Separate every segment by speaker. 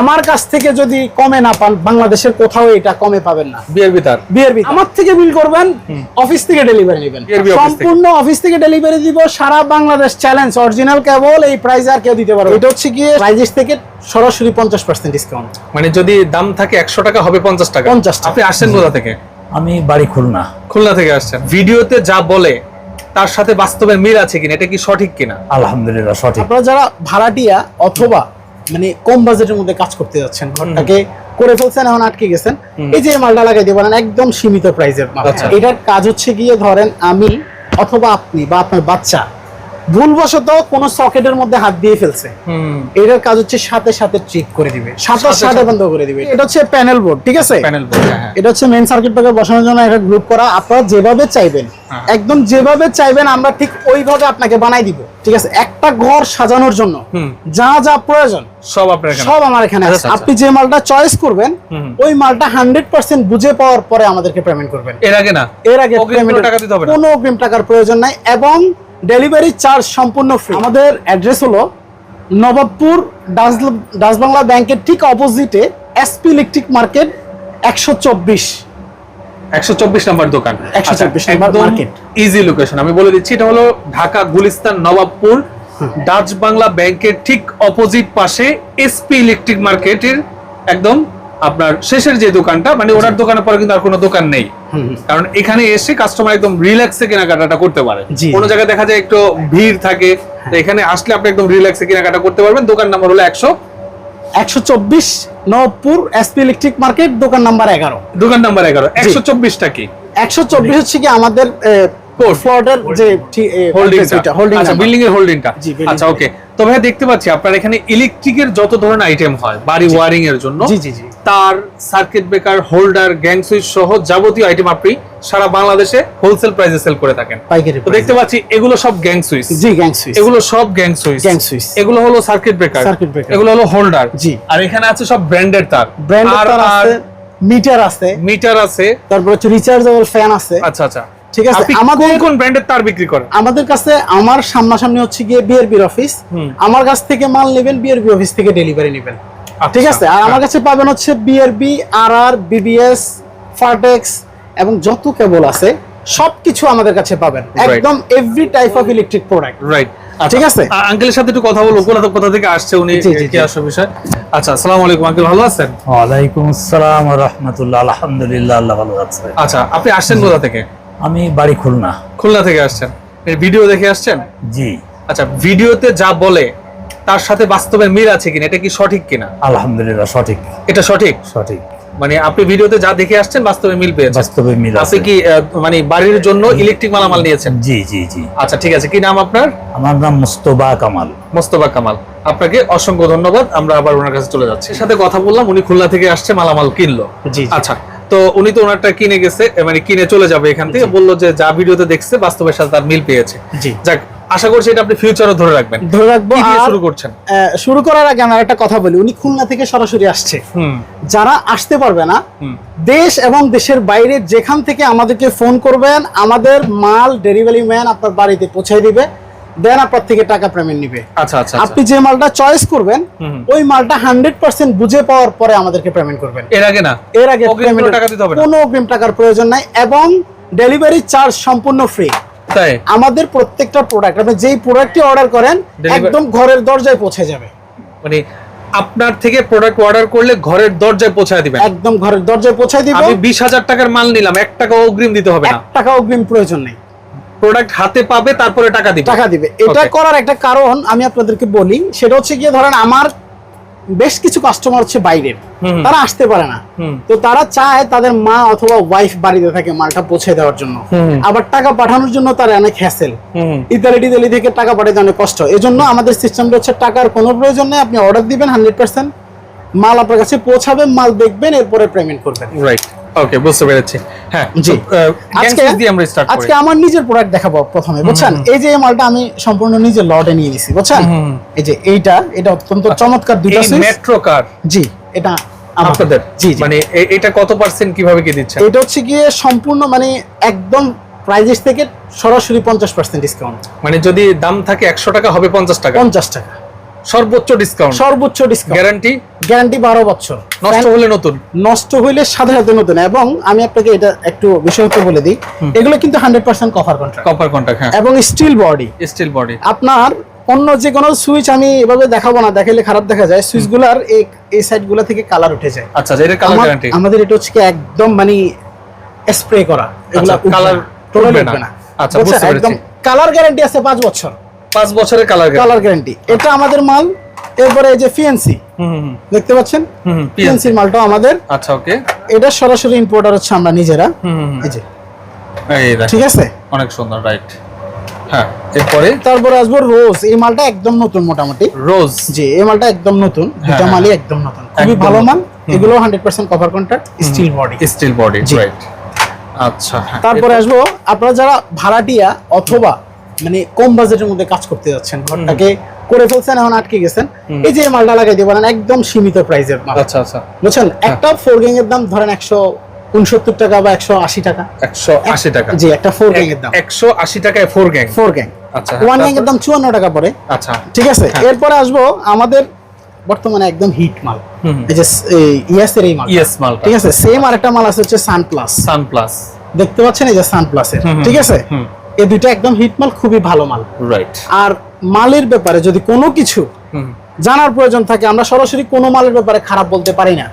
Speaker 1: আমার কাছ থেকে যদি কমে না পান বাংলাদেশের কোথাও এটা কমে পাবেন না।
Speaker 2: বিআরবি তার
Speaker 1: বিআরবি আমার থেকে বিল করবেন অফিস থেকে ডেলিভারি নেবেন। সম্পূর্ণ অফিস থেকে ডেলিভারি দিব সারা বাংলাদেশ চ্যালেঞ্জ অরিজিনাল কেবল এই প্রাইস আর কেউ দিতে পারবে এটা হচ্ছে গিয়ে প্রাইজেস থেকে সরাসরি পঞ্চাশ পার্সেন্ট ডিসকাউন্ট
Speaker 2: মানে যদি দাম থাকে একশো টাকা হবে পঞ্চাশ টাকা।
Speaker 1: 50 টাকা।
Speaker 2: আপনি আসছেন কোথা থেকে?
Speaker 3: আমি বাড়ি খুলনা।
Speaker 2: খুলনা থেকে আসছেন। ভিডিওতে যা বলে তার সাথে বাস্তবের মিল আছে কিনা এটা কি সঠিক কিনা?
Speaker 3: আলহামদুলিল্লাহ সঠিক।
Speaker 1: আপনারা যারা ভাড়াটিয়া অথবা মানে কম বাজেটের মধ্যে কাজ করতে যাচ্ছেন ঘরটাকে করে ফেলছেন এখন আটকে গেছেন। এই যে মালটা লাগাই দিয়ে বলেন একদম সীমিত প্রাইসের মাল।
Speaker 2: আচ্ছা।
Speaker 1: এটার কাজ হচ্ছে গিয়ে ধরেন আমি অথবা আপনি বা আপনার বাচ্চা ভুলবশত কোন সকেটের মধ্যে হাত দিয়ে ফেলছে। এটার কাজ হচ্ছে সাথে সাথে ট্রিক করে দিবে। সাথে
Speaker 2: সাথে।
Speaker 1: বন্ধ করে দিবে। এটা হচ্ছে প্যানেল বোর্ড ঠিক আছে?
Speaker 2: প্যানেল বোর্ড হ্যাঁ
Speaker 1: এটা হচ্ছে মেন সার্কিট ব্রেকার বসানোর জন্য একটা গ্রুপ করা। আপনারা যেভাবে চাইবেন
Speaker 2: হ্যাঁ।
Speaker 1: একদম যেভাবে চাইবেন আমরা ঠিক ওইভাবে আপনাকে বানাই দিব। ঠিক আছে? একটা ঘর সাজানোর জন্য। যা যা প্রয়োজন
Speaker 2: সব আপনার এখানে
Speaker 1: সব আমার এখানে
Speaker 2: আচ্ছা,
Speaker 1: আছে।
Speaker 2: আচ্ছা।
Speaker 1: আপনি যে মালটা চয়েস করবেন ওই মালটা হান্ড্রেড পার্সেন্ট বুঝে পাওয়ার পরে আমাদেরকে পেমেন্ট করবেন।
Speaker 2: এর আগে না?
Speaker 1: এর আগে
Speaker 2: অগ্রিম টাকা দিতে হবে?
Speaker 1: কোনো অগ্রিম টাকার প্রয়োজন নাই এবং ডেলিভারি চার্জ সম্পূর্ণ ফ্রি আমাদের অ্যাড্রেস হলো নবাবপুর ডাচ বাংলা ব্যাংকের ঠিক অপোজিটে এসপি ইলেকট্রিক মার্কেট একশো চব্বিশ।
Speaker 2: একশো চব্বিশ নম্বর দোকান।
Speaker 1: 124 নাম্বার market।
Speaker 2: ইজি লোকেশন আমি বলে দিচ্ছি এটা হলো ঢাকা গুলিস্তান নবাবপুর ডাচ বাংলা ব্যাংকের ঠিক অপোজিট পাশে এসপি ইলেকট্রিক মার্কেটের একদম আপনার শেষের যে দোকানটা মানে ওনার দোকানের পরে কিন্তু আর কোনো দোকান নেই। কারণ এখানে এসে কাস্টমার একদম রিল্যাক্সে কেনাকাটাটা করতে পারে। কোনো জায়গায় দেখা যায় একটু ভিড় থাকে এখানে আসলে আপনি একদম রিল্যাক্সে কেনাকাটা করতে পারবেন। দোকান নাম্বার হলো একশো।
Speaker 1: একশো চব্বিশ নবপুর এসপি ইলেকট্রিক মার্কেট দোকান নাম্বার এগারো।
Speaker 2: দোকান নাম্বার এগারো। একশো চব্বিশটা কি?
Speaker 1: একশো চব্বিশ হচ্ছে কি আমাদের ফ্লোরের যে
Speaker 2: হোল্ডিং
Speaker 1: হোল্ডিং
Speaker 2: আচ্ছা বিল্ডিং এর হোল্ডিংটা আচ্ছা ওকে তো ভাই দেখতে পাচ্ছি আপনার এখানে ইলেকট্রিকের যত ধরনের আইটেম হয় বাড়ি ওয়ারিং এর জন্য
Speaker 1: জি, জি, জি।
Speaker 2: তার circuit breaker holder gang switch সহ যাবতীয় আইটেম আপনি সারা বাংলাদেশে হোলসেল প্রাইসে সেল করে থাকেন।
Speaker 1: পাইকারি
Speaker 2: তো দেখতে পাচ্ছি এগুলো সব গ্যাং সুইচ
Speaker 1: জি গ্যাং সুইচ
Speaker 2: এগুলো সব গ্যাং সুইচ
Speaker 1: গ্যাং switch।
Speaker 2: এগুলো হলো সার্কিট ব্রেকার
Speaker 1: সার্কিট ব্রেকার
Speaker 2: এগুলো হলো হোল্ডার
Speaker 1: জি।
Speaker 2: আর এখানে আছে সব ব্র্যান্ডেড তার।
Speaker 1: ব্র্যান্ড
Speaker 2: আর
Speaker 1: তার আছে মিটার আছে।
Speaker 2: মিটার আছে।
Speaker 1: তারপর হচ্ছে রিচার্জেবল ফ্যান আছে।
Speaker 2: আচ্ছা আচ্ছা।
Speaker 1: ঠিক আছে, আমাদের-
Speaker 2: কোন ব্র্যান্ডের তার বিক্রি করেন?
Speaker 1: আমাদের কাছে আমার সামনাসামনি হচ্ছে গিয়ে বিআরবির অফিস আমার কাছ থেকে মাল নেবেন বিআরবি অফিস থেকে ডেলিভারি নেবেন। ঠিক
Speaker 2: আচ্ছা,
Speaker 1: আছে আর আমার
Speaker 2: হ্যাঁ।
Speaker 1: কাছে পাবেন হচ্ছে বিআরবি আর আর বিবিএস ফার্টেক্স এবং যত কেবল আছে সবকিছু আমাদের কাছে পাবেন। একদম every type of electric product
Speaker 2: right
Speaker 1: ঠিক আছে?
Speaker 2: আঙ্কেলের সাথে একটু কথা বলব কোথা কোথা থেকে আসছে উনি কি
Speaker 1: জি।
Speaker 2: আসবে বিষয়? আচ্ছা আসসালামু আলাইকুম আঙ্কেল ভালো আছেন?
Speaker 3: ওয়ালাইকুম আসসালাম রহমতুল্লাহ আলহামদুলিল্লাহ আল্লাহ ভালো আছে।
Speaker 2: আচ্ছা আপনি আসছেন কোথা থেকে?
Speaker 3: আমি বাড়ি খুলনা।
Speaker 2: খুলনা থেকে আসছেন। ভিডিও দেখে আসছেন?
Speaker 3: জি।
Speaker 2: আচ্ছা ভিডিওতে যা বলে তার সাথে বাস্তবে মিল আছে কিনা? এটা কি সঠিক কিনা?
Speaker 3: আলহামদুলিল্লাহ সঠিক।
Speaker 2: এটা সঠিক?
Speaker 3: সঠিক।
Speaker 2: মানে আপনি ভিডিওতে যা দেখে আসছেন বাস্তবে মিল পেয়েছেন।
Speaker 3: বাস্তবে মিল আছে
Speaker 2: আপনি কি মানে বাড়ির জন্য ইলেকট্রিক মালামাল নিয়েছেন?
Speaker 3: জি জি জি।
Speaker 2: আচ্ছা ঠিক আছে। কি নাম আপনার?
Speaker 3: আমার নাম মুস্তবা কামাল।
Speaker 2: মোস্তফা কামাল। আপনাকে অসংখ্য ধন্যবাদ। আমরা আবার ওনার কাছে চলে যাচ্ছি। সাথে কথা বললাম উনি খুলনা থেকে আসছে মালামাল কিনলো।
Speaker 1: জি।
Speaker 2: আচ্ছা তো উনি তো ওনারটা কিনে গেছে মানে কিনে চলে যাবে এখান থেকে। বলল যে যা ভিডিওতে দেখছে বাস্তবের সাথে তার মিল পেয়েছে।
Speaker 1: জি।
Speaker 2: যাক আশা করছি এটা আপনি ফিউচারও ধরে রাখবেন।
Speaker 1: ধরে রাখব।
Speaker 2: শুরু করছেন?
Speaker 1: শুরু করার আগে আমার একটা কথা বলি। উনি খুলনা থেকে সরাসরি আসছে। যারা আসতে পারবে না দেশ এবং দেশের বাইরে যেখান থেকে আমাদেরকে ফোন করবেন আমাদের মাল ডেলিভারি ম্যান আপনার বাড়িতে পৌঁছে দিবে। দেন আপনার থেকে টাকা পেমেন্ট নিবে।
Speaker 2: আচ্ছা আচ্ছা
Speaker 1: আপনি যে মালটা চয়েস করবেন ওই মালটা হান্ড্রেড পার্সেন্ট বুঝে পাওয়ার পরে আমাদেরকে পেমেন্ট করবেন।
Speaker 2: এর আগে না?
Speaker 1: এর আগে
Speaker 2: কোনো টাকা দিতে হবে
Speaker 1: কোনো অগ্রিম টাকার প্রয়োজন নাই এবং ডেলিভারি চার্জ সম্পূর্ণ ফ্রি
Speaker 2: তাই?
Speaker 1: আমাদের প্রত্যেকটা প্রোডাক্ট আপনি যেই প্রোডাক্টটি অর্ডার করেন একদম ঘরের দরজায় পৌঁছে যাবে।
Speaker 2: মানে আপনার থেকে প্রোডাক্ট অর্ডার করলে ঘরের দরজায় পৌঁছায় দিবেন।
Speaker 1: একদম ঘরের দরজায় পৌঁছে দিব
Speaker 2: আমি বিশ হাজার টাকার মাল নিলাম এক টাকা অগ্রিম দিতে হবে না।
Speaker 1: এক টাকা অগ্রিম প্রয়োজন নেই।
Speaker 2: প্রোডাক্ট হাতে পাবে তারপরে টাকা দিবে।
Speaker 1: টাকা দিবে। এটা করার একটা কারণ আমি আপনাদেরকে বলি সেটা হচ্ছে গিয়ে ধরেন আমার বেশ কিছু কাস্টমার হচ্ছে বাইরের। তারা আসতে পারে না। তো তারা চায় তাদের মা অথবা ওয়াইফ বাড়িতে থাকে মালটা পৌঁছে দেওয়ার জন্য। আবার টাকা পাঠানোর জন্য তার অনেক হ্যাসেল ইতালি টিতালি থেকে টাকা পাঠাতে অনেক কষ্ট। এই জন্য আমাদের সিস্টেমটা হচ্ছে টাকার কোনো প্রয়োজন নেই আপনি অর্ডার দিবেন হান্ড্রেড পার্সেন্ট মাল আপনার কাছে পৌঁছাবে মাল দেখবেন এরপরে পেমেন্ট করবেন।
Speaker 2: রাইট ওকে বুঝতে পেরেছি। হ্যাঁ
Speaker 1: জি।
Speaker 2: আজকে
Speaker 1: আজকে
Speaker 2: দিয়ে আমরা স্টার্ট
Speaker 1: আজকে আমার নিজের প্রোডাক্ট দেখাবো প্রথমে বুঝছেন? এই যে মালটা আমি সম্পূর্ণ লটে নিয়ে নিছি বুঝছেন? এই যে এইটা এটা অত্যন্ত চমৎকার দুইটা
Speaker 2: এই
Speaker 1: সুইচ
Speaker 2: মেট্রো কার
Speaker 1: জি এটা
Speaker 2: আপনাদের?
Speaker 1: জি
Speaker 2: মানে এটা কত পার্সেন্ট কীভাবে কি দিচ্ছেন?
Speaker 1: এটা হচ্ছে গিয়ে সম্পূর্ণ মানে একদম প্রাইজেস থেকে সরাসরি পঞ্চাশ পার্সেন্ট ডিসকাউন্ট
Speaker 2: মানে যদি দাম থাকে একশো টাকা হবে পঞ্চাশ টাকা।
Speaker 1: পঞ্চাশ টাকা।
Speaker 2: সর্বোচ্চ ডিসকাউন্ট
Speaker 1: সর্বোচ্চ ডিসকাউন্ট
Speaker 2: গ্যারান্টি
Speaker 1: গ্যারান্টি বারো বছর।
Speaker 2: নষ্ট হলে নতুন?
Speaker 1: নষ্ট হইলে সাথে নতুন। এবং আমি আপনাকে এটা একটু বিশেষত বলে দিই। এগুলো কিন্তু hundred percent cover contract
Speaker 2: copper contact হ্যাঁ।
Speaker 1: এবং স্টিল বডি
Speaker 2: স্টিল বডি
Speaker 1: আপনার অন্য যে কোনো সুইচ আমি এভাবে দেখাবো না দেখালে খারাপ দেখা যায়। সুইচগুলার এই এই সাইডগুলো থেকে কালার উঠে যায়।
Speaker 2: আচ্ছা এটা কালার গ্যারান্টি
Speaker 1: আমাদের এটা হচ্ছে একদম মানে স্প্রে করা। এগুলা
Speaker 2: আচ্ছা, colour
Speaker 1: টোটালি
Speaker 2: উঠবে না। আচ্ছা, বুঝতে পেরেছি।
Speaker 1: একদম কালার গ্যারান্টি আছে পাঁচ বছর।
Speaker 2: পাঁচ বছরের কালার
Speaker 1: কালার গ্যারান্টি এটা আমাদের মাল এরপরে এই যে
Speaker 2: হুম
Speaker 1: দেখতে পাচ্ছেন? ফিএনসির মালটাও আমাদের।
Speaker 2: আচ্ছা ওকে।
Speaker 1: এটা সরাসরি ইম্পোর্টার হচ্ছে আমরা নিজেরা। এই যে। ঠিক আছে?
Speaker 2: অনেক সুন্দর রাইট হ্যাঁ এরপরে?
Speaker 1: তারপরে আসব রোজ এই মালটা একদম নতুন মোটামুটি।
Speaker 2: রোজ
Speaker 1: জি এই মালটা একদম নতুন। দুটা
Speaker 2: হ্যাঁ।
Speaker 1: মালই একদম নতুন। খুবই ভালো মাল। এগুলো hundred percent cover contract steel body
Speaker 2: steel body right আচ্ছা হ্যাঁ,
Speaker 1: তারপরে আসব আপনারা যারা ভাড়াটিয়া অথবা মানে কম বাজেটের মধ্যে কাজ করতে যাচ্ছেন ঘরটাকে করে ফেলছেন এখন আটকে গেছেন। এই যে মালটা লাগাই দিয়ে পারেন একদম সীমিত প্রাইসের মাল।
Speaker 2: আচ্ছা আচ্ছা।
Speaker 1: বুঝছেন? একটা ফোর গ্যাং এর দাম ধরেন একশো উনসত্তর টাকা বা একশো আশি টাকা।
Speaker 2: একশো আশি টাকা।
Speaker 1: জি একটা ফোর গ্যাং এর দাম।
Speaker 2: একশো আশি টাকায় ফোর গ্যাং
Speaker 1: ফোর গ্যাং
Speaker 2: আচ্ছা
Speaker 1: ওয়ান গ্যাং এর দাম চুয়ান্ন টাকা পড়ে।
Speaker 2: আচ্ছা।
Speaker 1: ঠিক আছে?
Speaker 2: হ্যাঁ।
Speaker 1: এরপরে আসব আমাদের বর্তমানে একদম হিট মাল। এই যে ইয়াসের এই মাল
Speaker 2: ইয়েস মালটা।
Speaker 1: ঠিক আছে? সেম আরেকটা মাল আছে হচ্ছে সান প্লাস
Speaker 2: সান প্লাস
Speaker 1: দেখতে পাচ্ছেন এই যে সান প্লাসের ঠিক আছে। এই দুইটা একদম হিট মাল খুবই ভালো মাল।
Speaker 2: রাইট
Speaker 1: আর মালের ব্যাপারে যদি কোনো কিছু জানার প্রয়োজন থাকে আমরা সরাসরি কোনো মালের ব্যাপারে খারাপ বলতে পারি না।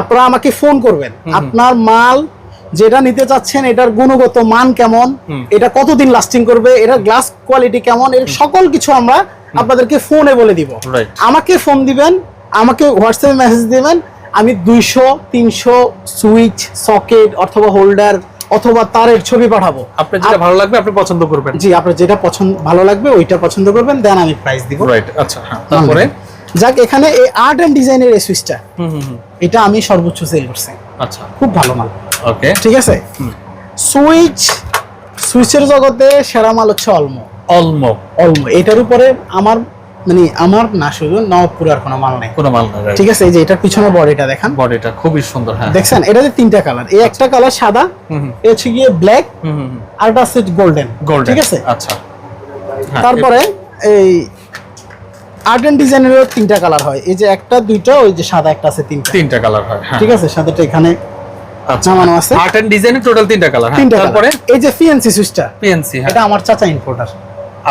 Speaker 1: আপনারা আমাকে ফোন করবেন। আপনার মাল যেটা নিতে চাচ্ছেন এটার গুণগত মান কেমন এটা কতদিন লাস্টিং করবে এটার গ্লাস কোয়ালিটি কেমন এর সকল কিছু আমরা আপনাদেরকে ফোনে বলে দিব. আমাকে ফোন দিবেন আমাকে হোয়াটসঅ্যাপে মেসেজ দিবেন আমি দুইশো তিনশো সুইচ সকেট অথবা হোল্ডার অথবা তারের ছবি পাঠাবো।
Speaker 2: আপনার যেটা ভালো লাগবে আপনি পছন্দ করবেন।
Speaker 1: জি আপনার যেটা পছন্দ ভালো লাগবে ওইটা পছন্দ করবেন দেন আমি প্রাইস দিব।
Speaker 2: রাইট আচ্ছা হ্যাঁ তারপরে?
Speaker 1: যাক এখানে এই আর্ট এন্ড ডিজাইনের এই সুইচটা
Speaker 2: হুম হুম হুম।
Speaker 1: এটা আমি সর্বোচ্চ সেল করছি।
Speaker 2: আচ্ছা।
Speaker 1: খুব ভালো মাল।
Speaker 2: ওকে
Speaker 1: ঠিক আছে? সুইচ সুইচের জগতে সেরা মাল হচ্ছে অলমো
Speaker 2: অলমো
Speaker 1: অলমো এটার উপরে আমার মানে আমার না শুধু নবপুর আর কোনো মাল নেই।
Speaker 2: কোনো মাল না
Speaker 1: ঠিক আছে এই যে এটার পিছনে বডিটা দেখান।
Speaker 2: বডিটা খুবই সুন্দর হ্যাঁ।
Speaker 1: দেখছেন এটাতে তিনটা কালার এই একটা কালার সাদা
Speaker 2: হুম
Speaker 1: হচ্ছে গিয়ে ব্ল্যাক আর এটা হচ্ছে গোল্ডেন
Speaker 2: গোল্ডেন
Speaker 1: ঠিক আছে?
Speaker 2: আচ্ছা। হ্যাঁ,
Speaker 1: তারপরে এই আর্ট এন্ড ডিজাইনেরও তিনটা কালার হয়। এই যে একটা দুইটা ওই যে সাদা একটা আছে তিনটা।
Speaker 2: তিনটা কালার হয় হ্যাঁ।
Speaker 1: ঠিক আছে সাদাটা এখানে
Speaker 2: আচ্ছা
Speaker 1: নামানো আছে।
Speaker 2: আর্ট এন্ড ডিজাইনের টোটাল তিনটা কালার হ্যাঁ। তারপরে?
Speaker 1: এই যে পিএনসি সুইচটা
Speaker 2: পিএনসি হ্যাঁ।
Speaker 1: এটা আমার চাচা ইম্পোর্টার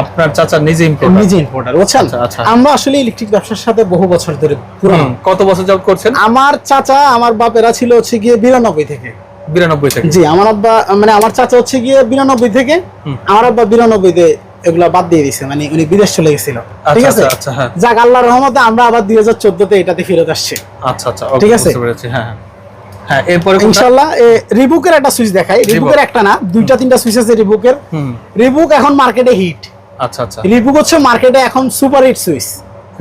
Speaker 2: আপনার চাচা নিজে ইম্পোর্টার
Speaker 1: নিজে ইম্পোর্টার বুঝছেন?
Speaker 2: আচ্ছা, আচ্ছা।
Speaker 1: আমরা আসলে ইলেকট্রিক ব্যবসার সাথে বহু বছর ধরে পুরানো।
Speaker 2: কত বছর যাবত করছেন?
Speaker 1: আমার চাচা আমার বাপেরা ছিল হচ্ছে গিয়ে বিরানব্বই থেকে।
Speaker 2: বিরানব্বই থেকে?
Speaker 1: জি আমার আব্বা মানে আমার চাচা হচ্ছে গিয়ে বিরানব্বই থেকে। আমার আব্বা বিরানব্বইতে এগুলা বাদ দিয়ে দিছে মানে উনি বিদেশ চলে গেছিল। ঠিক
Speaker 2: আচ্ছা
Speaker 1: আছে?
Speaker 2: আচ্ছা আচ্ছা হ্যাঁ।
Speaker 1: যাক আল্লাহর রহমতে আমরা আবার দুই হাজার চোদ্দতে এটাতে ফেরত আসছি।
Speaker 2: আচ্ছা আচ্ছা
Speaker 1: ঠিক
Speaker 2: ঠিক
Speaker 1: আছে?
Speaker 2: আছে হ্যাঁ হ্যাঁ। হ্যাঁ এরপরে কোনটা?
Speaker 1: ইনশাল্লাহ রিবুকের একটা সুইচ দেখাই। রিবুকের একটা না দুইটা তিনটা সুইচ আছে রিবুকের। রিবুক এখন মার্কেটে হিট
Speaker 2: আচ্ছা আচ্ছা।
Speaker 1: রিবুক হচ্ছে মার্কেটে এখন সুপার হিট সুইচ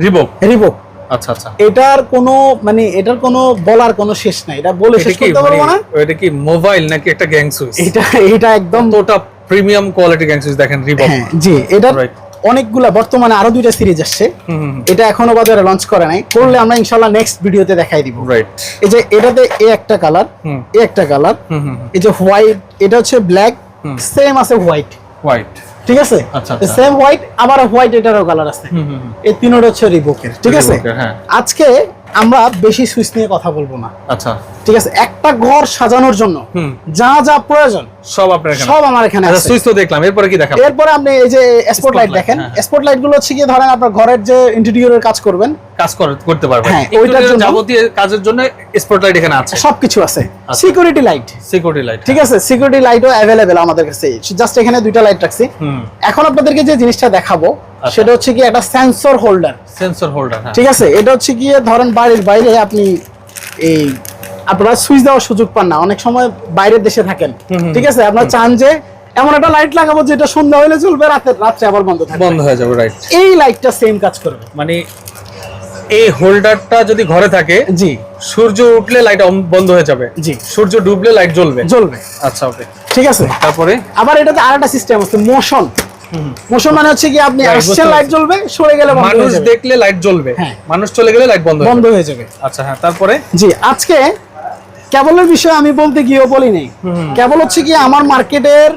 Speaker 2: রিবক
Speaker 1: রিবুক
Speaker 2: আচ্ছা আচ্ছা।
Speaker 1: এটার কোনো মানে এটার কোনো বলার কোনো শেষ নাই। এটা বলে শেষ করতে পারব না?
Speaker 2: মানে এটা কি মোবাইল নাকি একটা গ্যাং সুইচ
Speaker 1: এটা এটা একদম
Speaker 2: কতটা প্রিমিয়াম কোয়ালিটি গ্যাং সুইচ দেখেন রিবক
Speaker 1: হ্যাঁ জি এটা. অনেকগুলা বর্তমানে আরও দুইটা সিরিজ আসছে। এটা এখনও বাজারে লঞ্চ করে নাই। করলে আমরা ইনশাল্লাহ নেক্সট ভিডিওতে দেখাই দিব।
Speaker 2: রাইট
Speaker 1: এই যে এটাতে এ একটা কালার এ একটা কালার এই যে হোয়াইট এটা হচ্ছে ব্ল্যাক সেম আছে হোয়াইট
Speaker 2: হোয়াইট
Speaker 1: ঠিক আছে?
Speaker 2: আচ্ছা, আচ্ছা।
Speaker 1: সেম হোয়াইট আবার হোয়াইট এটারও কালার আছে। এই তিনোটা হচ্ছে রিবুকের ঠিক আছে?
Speaker 2: হ্যাঁ।
Speaker 1: আজকে আমরা বেশি সুইচ নিয়ে কথা বলব না।
Speaker 2: আচ্ছা।
Speaker 1: ঠিক আছে? একটা ঘর সাজানোর জন্য যা যা প্রয়োজন
Speaker 2: সব আপনার
Speaker 1: সব আমার এখানে
Speaker 2: আচ্ছা
Speaker 1: আছে।
Speaker 2: সুইচ তো দেখলাম এরপরে কি দেখাবো?
Speaker 1: এরপরে আপনি এই যে স্পটলাইট দেখেন
Speaker 2: হ্যাঁ, হ্যাঁ।
Speaker 1: স্পটলাইটগুলো হচ্ছে গিয়ে ধরেন আপনার ঘরের যে ইন্টেরিয়রের কাজ করবেন।
Speaker 2: কাজ করতে পারবে
Speaker 1: হ্যাঁ, ওইটার জন্য-
Speaker 2: যাবতীয় কাজের জন্য স্পটলাইট এখানে আছে।
Speaker 1: সবকিছু আছে।
Speaker 2: আচ্ছা।
Speaker 1: সিকিউরিটি লাইট
Speaker 2: সিকিউরিটি লাইট
Speaker 1: ঠিক আছে সিকিউরিটি লাইটও অ্যাভেলেবেল আমাদের কাছে। জাস্ট এখানে দুইটা লাইট রাখছি। এখন আপনাদেরকে যে জিনিসটা দেখাবো সেটা হচ্ছে কি একটা সেন্সর হোল্ডার
Speaker 2: সেন্সর হোল্ডার হ্যাঁ।
Speaker 1: ঠিক আছে এটা হচ্ছে গিয়ে ধরেন বাড়ির বাইরে আপনি এই আপনারা সুইচ দেওয়ার সুযোগ পান না। অনেক সময় বাইরের দেশে থাকেন। ঠিক আছে? আপনার চান যে এমন একটা লাইট লাগাবো যেটা সন্ধ্যা হলে চলবে রাতে রাত্রে আবার বন্ধ থাকবে।
Speaker 2: বন্ধ হয়ে যাবে রাইট
Speaker 1: এই লাইটটা সেম কাজ করবে।
Speaker 2: মানে এই হোল্ডারটা যদি ঘরে থাকে
Speaker 1: জি।
Speaker 2: সূর্য উঠলে লাইট বন্ধ হয়ে যাবে।
Speaker 1: জি।
Speaker 2: সূর্য ডুবলে লাইট জ্বলবে।
Speaker 1: জ্বলবে।
Speaker 2: আচ্ছা ওকে
Speaker 1: ঠিক আছে?
Speaker 2: তারপরে?
Speaker 1: আবার এটাতে আরেকটা সিস্টেম আছে মোশন মোশন মানে হচ্ছে কি আপনি আসছেন লাইট জ্বলবে সরে গেলে
Speaker 2: মানুষ দেখলে লাইট জ্বলবে।
Speaker 1: হ্যাঁ।
Speaker 2: মানুষ চলে গেলে লাইট বন্ধ
Speaker 1: বন্ধ হয়ে যাবে।
Speaker 2: আচ্ছা হ্যাঁ তারপরে?
Speaker 1: জি আজকে কেবলের বিষয়ে আমি বলতে গিয়েও বলি নাই কেবল হচ্ছে কি আমার মার্কেটের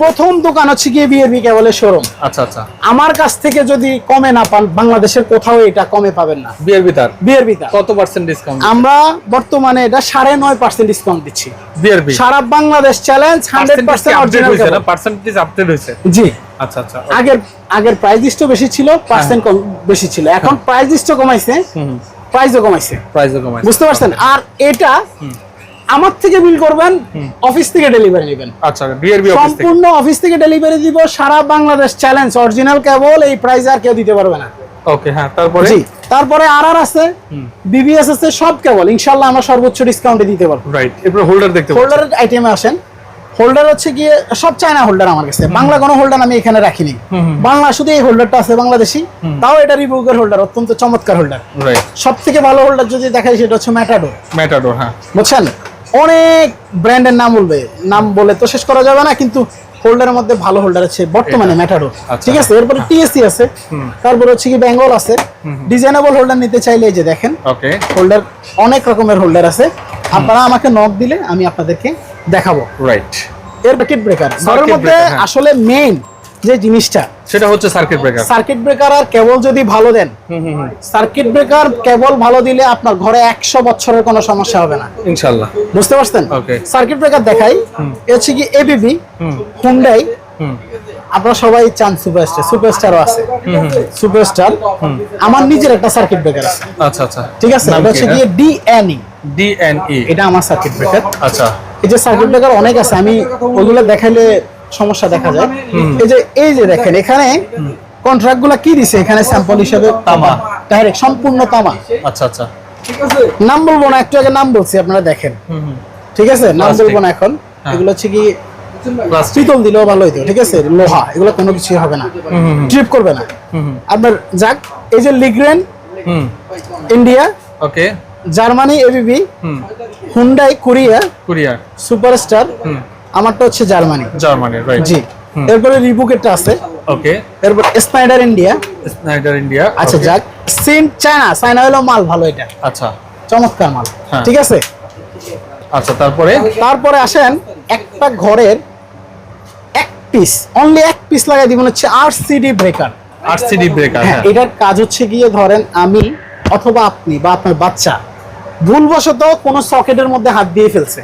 Speaker 1: প্রথম দোকান হচ্ছে গিয়ে বিএবি কেবলের শোরুম
Speaker 2: আচ্ছা আচ্ছা।
Speaker 1: আমার কাছ থেকে যদি কমে না পান বাংলাদেশের কোথাও এটা কমে পাবেন না।
Speaker 2: বিয়ের ভিতর
Speaker 1: বিএরবি তা
Speaker 2: কত পার্সেন্ট ডিসকাউন্ট
Speaker 1: আমরা বর্তমানে এটা সাড়ে নয় পার্সেন্ট ডিসকাউন্ট দিচ্ছি।
Speaker 2: বিয়ের বি
Speaker 1: সারা Bangladesh challenge hundred percent
Speaker 2: update হয়েছে না? পার্সেন্টেজ আপডেট হয়েছে?
Speaker 1: জি।
Speaker 2: আচ্ছা আচ্ছা
Speaker 1: আগের আগের প্রাইস লিস্টও বেশি ছিল পার্সেন্ট কম বেশি ছিল। এখন প্রাইস লিস্টও কমাইছে। প্রাইসও কমাইছে।
Speaker 2: প্রাইসও কমাই
Speaker 1: বুঝতে পারছেন? আর এটা আমার থেকে বিল করবেন অফিস থেকে ডেলিভারি নেবেন।
Speaker 2: আচ্ছা বিয়ের অফিস থেকে।
Speaker 1: সম্পূর্ণ অফিস থেকে ডেলিভারি দিব সারা বাংলাদেশ চ্যালেঞ্জ অরিজিনাল কেবল এই প্রাইস আর কেউ দিতে পারবে না।
Speaker 2: ওকে হ্যাঁ তারপরে?
Speaker 1: জি তারপরে আর আর আছে বিবিএস আছে সব কেবল ইনশাল্লাহ আমরা সর্বোচ্চ ডিসকাউন্টে দিতে পারব।
Speaker 2: রাইট এরপর হোল্ডার দেখতে
Speaker 1: হোল্ডারের আইটেমে আসেন। হোল্ডার হচ্ছে গিয়ে সব চায়না হোল্ডার আমার কাছে। বাংলা কোনো হোল্ডার আমি এখানে রাখিনি। বাংলা শুধু এই হোল্ডারটা আছে বাংলাদেশি। তাও এটা রিবুকের হোল্ডার অত্যন্ত চমৎকার হোল্ডার সব থেকে ভালো হোল্ডার যদি দেখাই সেটা হচ্ছে ম্যাটাডোর
Speaker 2: ম্যাটাডোর হ্যাঁ।
Speaker 1: বুঝছেন? অনেক ব্র্যান্ডের নাম বলবে। নাম বলে তো শেষ করা যাবে না কিন্তু হোল্ডারের মধ্যে ভালো হোল্ডার আছে বর্তমানে ম্যাটাডোর
Speaker 2: আচ্ছা।
Speaker 1: ঠিক আছে? এরপরে টিএসসি আছে। তারপরে হচ্ছে কি বেঙ্গল আছে। ডিজাইনেবল হোল্ডার নিতে চাইলে এই যে দেখেন হোল্ডার অনেক রকমের হোল্ডার আছে। আপনারা আমাকে নক দিলে আমি আপনাদেরকে দেখাবো।
Speaker 2: রাইট
Speaker 1: এর সার্কিট ব্রেকার ঘরের মধ্যে
Speaker 2: হ্যাঁ।
Speaker 1: আসলে মেইন যে জিনিসটা
Speaker 2: সেটা হচ্ছে সার্কিট ব্রেকার
Speaker 1: সার্কিট ব্রেকার আর কেবল যদি ভালো দেন
Speaker 2: হুম হুম হুম।
Speaker 1: সার্কিট ব্রেকার কেবল ভালো দিলে আপনার ঘরে একশো বছরের কোনো সমস্যা হবে না।
Speaker 2: ইনশাআল্লাহ।
Speaker 1: বুঝতে পারছেন. সার্কিট ব্রেকার দেখাই। হচ্ছে কি এবিবি হুন্ডাই আপনারা সবাই চান সুপারস্টার সুপারস্টারও আছে। সুপারস্টার আমার নিজের একটা সার্কিট ব্রেকার আছে।
Speaker 2: আচ্ছা আচ্ছা।
Speaker 1: ঠিক আছে? এটা
Speaker 2: কি
Speaker 1: হচ্ছে? গিয়ে ডিএনই
Speaker 2: ডিএনই
Speaker 1: এটা আমার সার্কিট ব্রেকার
Speaker 2: আচ্ছা।
Speaker 1: এই যে সার্কিট ব্রেকার অনেক আছে আমি ওইগুলো দেখাইলে সমস্যা দেখা যায়। এই যে এই যে দেখেন এখানে কন্ট্রাক্টগুলা কি দিছে? এখানে স্যাম্পল হিসেবে
Speaker 2: তামা।
Speaker 1: ডাইরেক্ট সম্পূর্ণ তামা।
Speaker 2: আচ্ছা আচ্ছা।
Speaker 1: নাম বলব না একটু আগে নাম বলছি আপনারা দেখেন। ঠিক আছে? নাম বলব না এখন।
Speaker 2: হ্যাঁ।
Speaker 1: এগুলো হচ্ছে কি পিতল দিলেও ভালো হইতো ঠিক আছে? লোহা এগুলো কোনো কিছু হবে না। ট্রিপ করবে না। আপনার যাক এই যে Legrand India.
Speaker 2: Okay
Speaker 1: Germany ABB Hyundai Korea
Speaker 2: Korea
Speaker 1: superstar আমারটা হচ্ছে জার্মানি।
Speaker 2: জার্মানি রাইট
Speaker 1: জি। এরপরে রিবুকেটটা আছে।
Speaker 2: ওকে
Speaker 1: এরপর স্পাইডার ইন্ডিয়া
Speaker 2: স্নাইডার ইন্ডিয়া
Speaker 1: আচ্ছা যাক। সিন চায়না চায়না হলো মাল ভালো এটা।
Speaker 2: আচ্ছা।
Speaker 1: চমৎকার মাল।
Speaker 2: হ্যাঁ।
Speaker 1: ঠিক আছে?
Speaker 2: আচ্ছা তারপরে?
Speaker 1: তারপরে আসেন একটা ঘরের এক পিস অনলি এক পিস লাগাই দিবেন হচ্ছে আর সিডি ব্রেকার
Speaker 2: আরসিডি ব্রেকার
Speaker 1: হ্যাঁ। এটার কাজ হচ্ছে গিয়ে ধরেন আমি অথবা আপনি বা আপনার বাচ্চা ভুলবশত কোনো সকেটের মধ্যে হাত দিয়ে ফেলছে।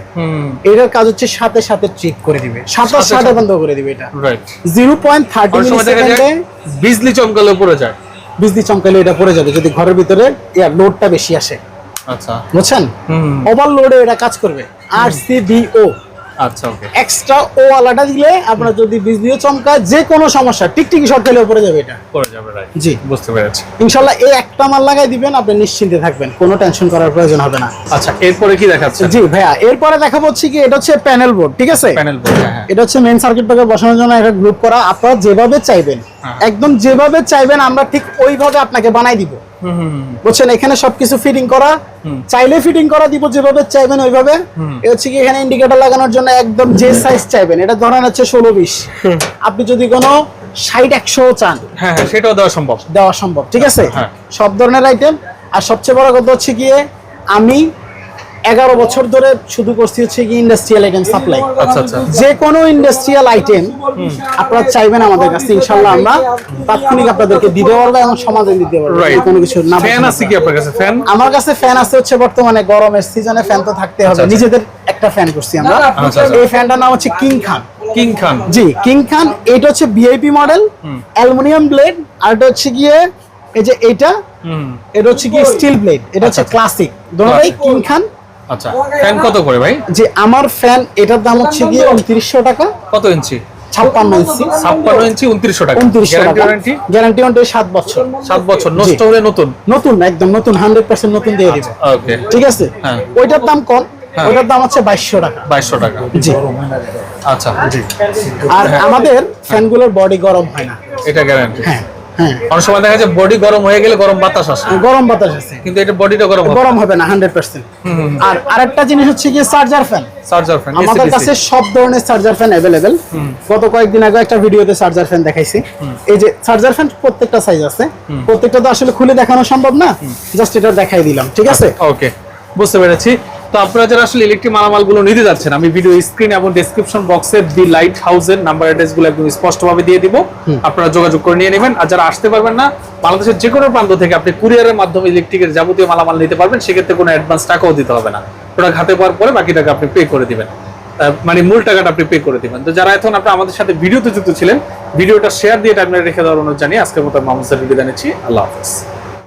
Speaker 1: এটার কাজ হচ্ছে সাথে সাথে চেক করে দিবে। সাথে
Speaker 2: সাথে।
Speaker 1: বন্ধ করে দিবে এটা। জিরো পয়েন্ট থার্টি সেকেন্ডে
Speaker 2: বিজলি চমকালে পড়ে যায়।
Speaker 1: বিজলি চমকালে এটা পড়ে যাবে। যদি ঘরের ভিতরে লোডটা বেশি আসে।
Speaker 2: আচ্ছা।
Speaker 1: বুঝছেন? ওভারলোডে এটা কাজ করবে। আর সিবিও
Speaker 2: আচ্ছা ওকে
Speaker 1: এক্সট্রা ও আলাদা দিলে আপনার যদি বিজলিও চমকা যে কোনো সমস্যা টিকটিকি শর্ট খেলে উপরে যাবে এটা।
Speaker 2: পড়ে যাবে রাইট
Speaker 1: জি।
Speaker 2: বুঝতে পেরেছি।
Speaker 1: ইনশাল্লাহ এই একটা মাল লাগাই দিবেন আপনি নিশ্চিন্তে থাকবেন কোনো টেনশন করার প্রয়োজন হবে না।
Speaker 2: আচ্ছা এরপরে কি দেখাচ্ছে
Speaker 1: জি ভাইয়া এরপরে দেখাবো হচ্ছে কি এটা হচ্ছে প্যানেল বোর্ড ঠিক আছে?
Speaker 2: প্যানেল বোর্ড হ্যাঁ
Speaker 1: এটা হচ্ছে মেন সার্কিট ব্রেকার বসানোর জন্য একটা গ্রুপ করা আপনারা যেভাবে চাইবেন। একদম যেভাবে চাইবেন আমরা ঠিক ওইভাবে আপনাকে বানাই দিব। বুঝছেন? এখানে সবকিছু ফিটিং করা। চাইলে ফিটিং করা দিব যেভাবে চাইবেন ওইভাবে। হচ্ছে কি এখানে ইন্ডিকেটর লাগানোর জন্য একদম যে সাইজ চাইবেন এটা ধরেন হচ্ছে ষোলো বিশ। আপনি যদি কোনো ষাট একশো চান
Speaker 2: হ্যাঁ হ্যাঁ সেটাও দেওয়া সম্ভব।
Speaker 1: দেওয়া সম্ভব ঠিক আছে?
Speaker 2: হ্যাঁ।
Speaker 1: সব ধরনের আইটেম আর সবচেয়ে বড় কথা হচ্ছে গিয়ে আমি এগারো বছর ধরে শুধু করছি হচ্ছে কি ইন্ডাস্ট্রিয়াল আইটেম সাপ্লাই
Speaker 2: আচ্ছা আচ্ছা।
Speaker 1: যে কোনো ইন্ডাস্ট্রিয়াল আইটেম আপনারা চাইবেন আমাদের কাছে ইনশাল্লাহ আমরা তাৎক্ষণিক আপনাদেরকে দিতে পারব এবং সমাধান দিতে পারব। কোনো কিছু না
Speaker 2: ফ্যান আছে কি আপনার কাছে? ফ্যান
Speaker 1: আমার কাছে ফ্যান আছে হচ্ছে বর্তমানে গরমের সিজনে ফ্যান তো থাকতে হবে।
Speaker 2: আচ্ছা।
Speaker 1: নিজেদের একটা ফ্যান করছি আমরা।
Speaker 2: আচ্ছা, আচ্ছা।
Speaker 1: এই ফ্যানটার নাম হচ্ছে king Khan
Speaker 2: king Khan
Speaker 1: ji king Khan এটা হচ্ছে ভিআইপি মডেল অ্যালুমিনিয়াম ব্লেড আর এটা হচ্ছে গিয়ে এই যে
Speaker 2: হুম।
Speaker 1: এটা হচ্ছে গিয়ে স্টিল ব্লেড এটা হচ্ছে
Speaker 2: আচ্ছা।
Speaker 1: Classic
Speaker 2: Classic।
Speaker 1: কিং খান
Speaker 2: আচ্ছা ফ্যান কত করে ভাই?
Speaker 1: যে আমার ফ্যান এটার দাম হচ্ছে গিয়ে উনত্রিশশো টাকা।
Speaker 2: কত ইঞ্চি?
Speaker 1: ছাপ্পান্ন ইঞ্চি।
Speaker 2: ছাপ্পান্ন ইঞ্চি উনত্রিশশো টাকা।
Speaker 1: উনত্রিশশো
Speaker 2: গ্যারান্টি
Speaker 1: গ্যারান্টি ওয়ারেন্টি সাত বছর।
Speaker 2: সাত বছর নষ্ট হলে নতুন?
Speaker 1: নতুন একদম নতুন হান্ড্রেড পার্সেন্ট নতুন দিয়ে দিব।
Speaker 2: ওকে
Speaker 1: ঠিক আছে?
Speaker 2: হ্যাঁ।
Speaker 1: ওইটার দাম কম
Speaker 2: হ্যাঁ।
Speaker 1: ওইটার দাম হচ্ছে বাইশশো টাকা।
Speaker 2: বাইশশো টাকা।
Speaker 1: জি।
Speaker 2: আচ্ছা জি।
Speaker 1: আর আমাদের ফ্যানগুলোর বডি গরম হয় না।
Speaker 2: এটা গ্যারান্টি
Speaker 1: হ্যাঁ। হ্যাঁ।
Speaker 2: অনেক সময় দেখা যায় বডি গরম হয়ে গেলে গরম বাতাস আসে।
Speaker 1: গরম বাতাস আছে
Speaker 2: কিন্তু এটা বডিটা গরম
Speaker 1: গরম হবে না হান্ড্রেড পার্সেন্ট আর আরেকটা জিনিস হচ্ছে গিয়ে চার্জার ফ্যান
Speaker 2: চার্জার ফ্যান
Speaker 1: আমাদের কাছে সব ধরনের চার্জার ফ্যান অ্যাভেলেবেল গত কয়েকদিন আগে একটা ভিডিওতে চার্জার ফ্যান দেখাইছি। এই যে চার্জার ফ্যান প্রত্যেকটা সাইজ আছে। প্রত্যেকটা তো আসলে খুলে দেখানো সম্ভব না। জাস্ট এটা দেখাই দিলাম ঠিক আছে?
Speaker 2: ওকে বুঝতে পেরেছি। তো আপনারা যারা আসলে ইলেকট্রিক মালামালগুলো নিতে যাচ্ছেন আমি ভিডিও স্ক্রিন এবং ডেসক্রিপশন বক্সে দি লাইট হাউসের নাম্বার অ্যাড্রেসগুলো একদম স্পষ্টভাবে দিয়ে দিব। আপনারা যোগাযোগ করে নিয়ে নেবেন। আর যারা আসতে পারবেন না বাংলাদেশের যে কোনো প্রান্ত থেকে আপনি কুরিয়ারের মাধ্যমে ইলেকট্রিকের যাবতীয় মালামাল নিতে পারবেন সেক্ষেত্রে কোনো অ্যাডভান্স টাকাও দিতে হবে না। প্রোডাক্ট হাতে পাওয়ার পরে বাকি টাকা আপনি পে করে দিবেন। মানে মূল টাকাটা আপনি পে করে দিবেন। তো যারা এখন আপনি আমাদের সাথে ভিডিওতে যুক্ত ছিলেন ভিডিওটা শেয়ার দিয়ে টাইমলাইনে রেখে দেওয়ার অনুরোধ জানিয়ে আজকের মতো মামুন স্যার বিদায় নিচ্ছি। আল্লাহ হাফেজ।